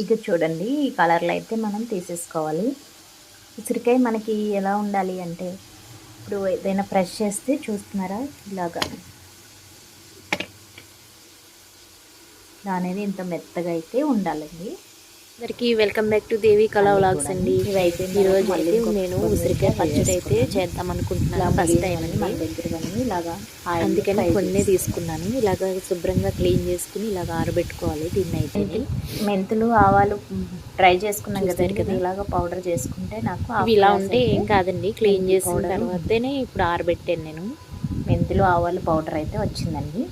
ఇక చూడండి ఈ కలర్లో అయితే మనం తీసేసుకోవాలి. ఉసిరికాయ మనకి ఎలా ఉండాలి అంటే ఇప్పుడు ఏదైనా ఫ్రెష్ చేస్తే చూస్తున్నారా? ఇలాగా. దాని అనేది ఇంత మెత్తగా అయితే ఉండాలండి. అందరికి వెల్కమ్ బ్యాక్ టు దేవి కళా వ్లాగ్స్ అండి. ఇవి అయిపోయిన ఈ రోజు తర్వాత మళ్ళీ అయితే నేను ఉసిరికాయ పచ్చడి అయితే. చేద్దాం అనుకుంటున్నాను ఫస్ట్ టైం మిగిలినవన్నీ మన దగ్గరవన్నీ ఇలాగా అందుకని కొన్ని తీసుకున్నాను. ఇలాగ శుభ్రంగా క్లీన్ చేసుకుని ఇలాగ ఆరబెట్టుకోవాలి దీన్ని అయితే మెంతులు ఆవాలు ట్రై చేసుకున్నాం కదండి కదా. ఇలాగ పౌడర్ చేసుకుంటే నాకు ఇలా ఉంటే ఏం కాదండి. క్లీన్ చేసిన. తర్వాతనే ఇప్పుడు ఆరబెట్టాను నేను. మెంతులు ఆవాలు పౌడర్ అయితే వచ్చిందండి.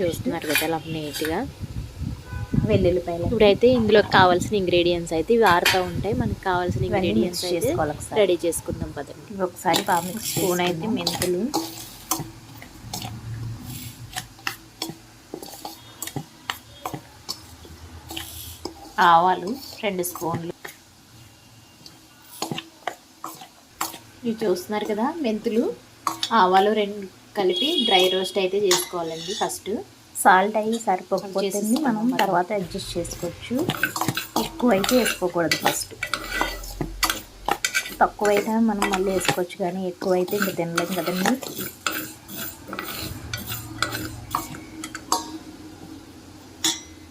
చూస్తున్నారు కదా అలా నీట్గా వెల్లుల్లిపాయలు. ఇప్పుడైతే ఇందులో కావాల్సిన ఇంగ్రీడియంట్స్ అయితే ఇవి ఆరుతూ ఉంటాయి. మనకి కావాల్సిన ఇంగ్రీడియంట్స్ చేసుకోవాలి. రెడీ చేసుకుందాం పదండి. ఇవి ఒకసారి బాగా స్పూన్ అయితే మెంతులు. ఆవాలు రెండు స్పూన్లు. ఇవి చూస్తున్నారు కదా మెంతులు. ఆవాలు రెండు కలిపి డ్రై రోస్ట్ అయితే చేసుకోవాలండి ఫస్ట్. సాల్ట్ అయ్యి సరిపోకపోతే మనం. తర్వాత అడ్జస్ట్ చేసుకోవచ్చు. ఎక్కువ అయితే వేసుకోకూడదు ఫస్ట్ తక్కువైతే మనం మళ్ళీ వేసుకోవచ్చు కానీ ఎక్కువైతే ఇంక తినలేం కదండి.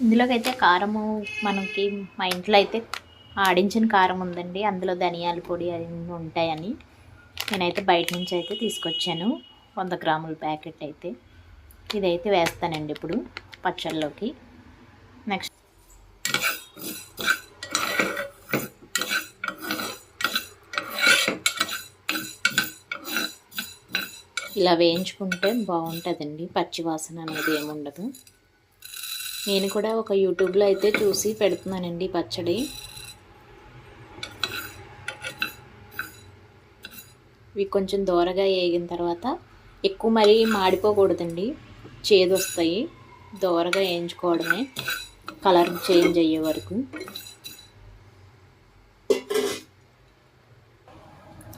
ఇందులోకి అయితే కారము మనకి మా ఇంట్లో అయితే ఆడించిన కారం ఉందండి. అందులో ధనియాల పొడి అన్నీ ఉంటాయని నేనైతే బయట నుంచి అయితే తీసుకొచ్చాను. వంద గ్రాముల ప్యాకెట్ అయితే. ఇదైతే వేస్తానండి ఇప్పుడు పచ్చళ్ళలోకి. నెక్స్ట్ ఇలా వేయించుకుంటే బాగుంటుందండి. పచ్చి వాసన అనేది ఏముండదు. నేను కూడా ఒక యూట్యూబ్లో అయితే చూసి పెడుతున్నానండి పచ్చడి. ఇవి కొంచెం దూరగా వేగిన తర్వాత ఎక్కువ మరీ మాడిపోకూడదండి. చేదొస్తాయి. దోరగా దూరగా వేయించుకోవడమే. కలర్ చేంజ్ అయ్యే వరకు.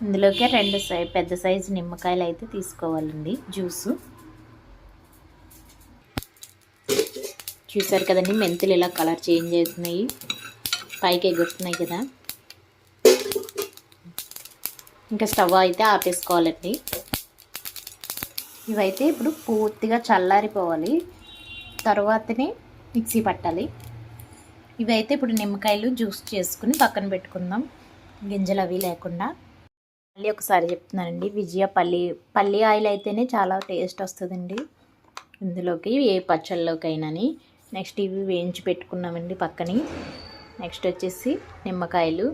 ఇందులోకి రెండు సై పెద్ద సైజు నిమ్మకాయలు అయితే తీసుకోవాలండి. జ్యూసు. చూసారు కదండి మెంతులు ఇలా కలర్ చేంజ్ అవుతున్నాయి. పైకి ఎగురుతున్నాయి కదా. ఇంకా స్టవ్ అయితే ఆపేసుకోవాలండి. ఇవైతే ఇప్పుడు పూర్తిగా చల్లారిపోవాలి. తర్వాతనే మిక్సీ పట్టాలి. ఇవైతే ఇప్పుడు నిమ్మకాయలు జ్యూస్ చేసుకుని పక్కన పెట్టుకుందాం. గింజలు అవి లేకుండా. మళ్ళీ ఒకసారి చెప్తున్నానండి విజయ పల్లి పల్లి ఆయిల్ అయితేనే చాలా టేస్ట్ వస్తుందండి. ఇందులోకి ఏ పచ్చళ్ళలోకైనాని నెక్స్ట్ ఇవి వేయించి పెట్టుకున్నామండి పక్కని. నెక్స్ట్ వచ్చేసి నిమ్మకాయలు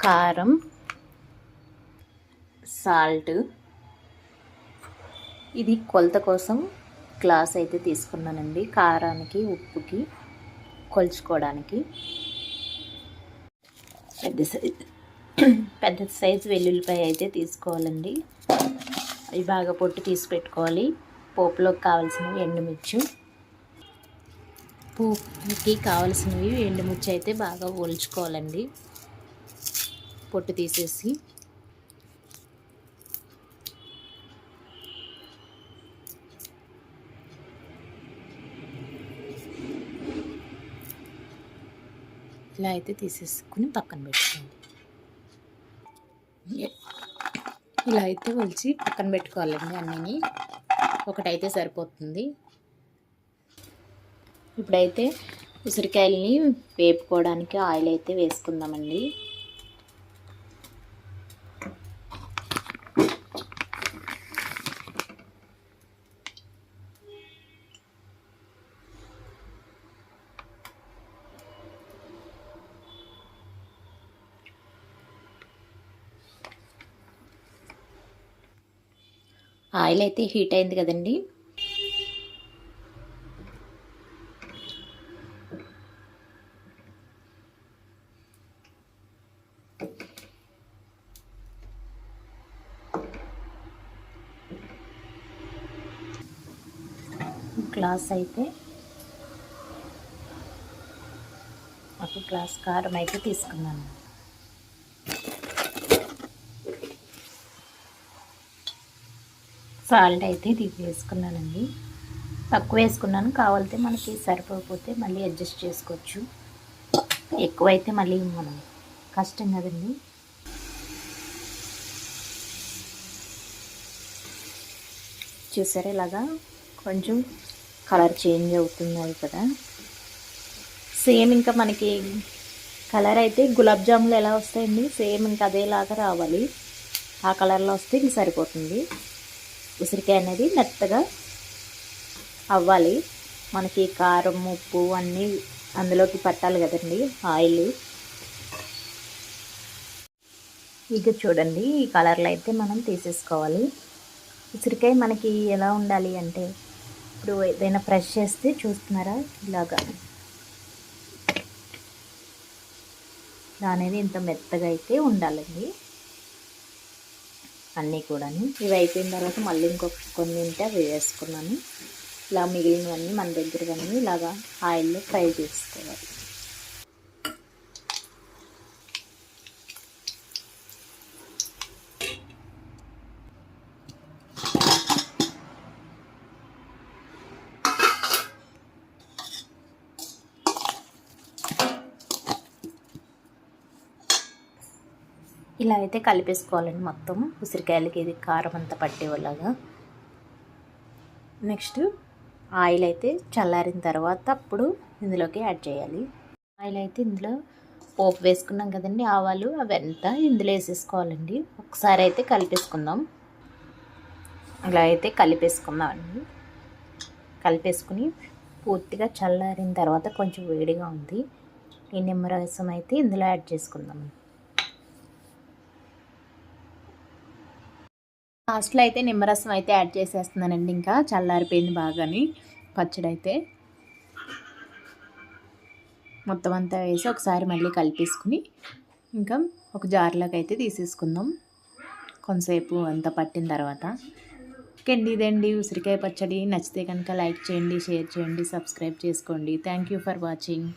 కారం సాల్ట్. ఇది కొలత కోసం గ్లాస్ అయితే తీసుకున్నానండి. కారానికి ఉప్పుకి కొలుచుకోవడానికి. పెద్ద సైజు పెద్ద సైజు వెల్లుల్లిపాయ అయితే తీసుకోవాలండి. అవి బాగా పొట్టు తీసి పెట్టుకోవాలి. పోపులోకి కావాల్సినవి ఎండుమిర్చి. పోపుకి కావాల్సినవి ఎండుమిర్చి అయితే బాగా ఒలుచుకోవాలండి. పొట్టు తీసేసి. ఇలా అయితే తీసేసుకుని పక్కన పెట్టుకోండి. ఇలా అయితే ఒలిచి పక్కన పెట్టుకోవాలండి అన్నీని. ఒకటైతే సరిపోతుంది. ఇప్పుడైతే ఉసిరికాయలని వేపుకోవడానికి ఆయిల్ అయితే వేసుకుందామండి. ఆయిల్ అయితే హీట్ అయింది కదండి. గ్లాస్ అయితే ఒక గ్లాస్ కారం అయితే తీసుకున్నాను. సాల్ట్ అయితే ఇది వేసుకున్నానండి తక్కువ వేసుకున్నాను. కావాలితే మనకి సరిపోకపోతే మళ్ళీ అడ్జస్ట్ చేసుకోవచ్చు. ఎక్కువైతే మళ్ళీ మనం కష్టం కదండి. చూసారా ఇలాగా కొంచెం కలర్ చేంజ్ అవుతున్నాయి కదా. సేమ్ ఇంకా మనకి కలర్ అయితే గులాబ్ జాములు ఎలా వస్తాయండి? సేమ్ ఇంకా అదేలాగా రావాలి. ఆ కలర్లో వస్తే ఇంక సరిపోతుంది. ఉసిరికాయ అనేది మెత్తగా అవ్వాలి. మనకి కారం ఉప్పు అన్నీ అందులోకి పట్టాలి కదండి ఆయిల్. ఇక చూడండి ఈ కలర్లో అయితే మనం తీసేసుకోవాలి. ఉసిరికాయ మనకి ఎలా ఉండాలి అంటే ఇప్పుడు ఏదైనా ఫ్రెష్ చేస్తే చూస్తున్నారా? ఇలాగా. అనేది ఇంత మెత్తగా అయితే ఉండాలండి. అన్నీ కూడా ఇవి అయిపోయిన తర్వాత మళ్ళీ ఇంకొక కొన్ని ఉంటే అవి వేసుకున్నాను. ఇలా మిగిలినవన్నీ మన దగ్గరవన్నీ ఇలాగా ఆయిల్లో ఫ్రై చేసుకోవాలి. ఇలా అయితే కలిపేసుకోవాలండి మొత్తం. ఉసిరికాయలకి ఇది కారం అంతా పట్టేలాగా నెక్స్ట్ ఆయిల్ అయితే చల్లారిన తర్వాత అప్పుడు ఇందులోకి యాడ్ చేయాలి. ఆయిల్ అయితే ఇందులో పోపు వేసుకున్నాం కదండి ఆవాలు అవంతా ఇందులో వేసేసుకోవాలండి. ఒకసారి అయితే కలిపేసుకుందాం. ఇలా అయితే కలిపేసుకుందామండి. కలిపేసుకుని పూర్తిగా చల్లారిన తర్వాత కొంచెం వేడిగా ఉంది. ఈ నిమ్మరసం అయితే ఇందులో యాడ్ చేసుకుందాం. లాస్ట్లో అయితే నిమ్మరసం అయితే యాడ్ చేసేస్తున్నానండి ఇంకా. చల్లారిపోయింది బాగాని పచ్చడి అయితే మొత్తం అంతా వేసి ఒకసారి మళ్ళీ కలిపేసుకుని ఇంకా ఒక జార్లోకి అయితే తీసేసుకుందాం. కొంతసేపు అంతా పట్టిన తర్వాత. ఇంకండి ఇదండి ఉసిరికాయ పచ్చడి. నచ్చితే కనుక లైక్ చేయండి షేర్ చేయండి సబ్స్క్రైబ్ చేసుకోండి. Thank you for watching.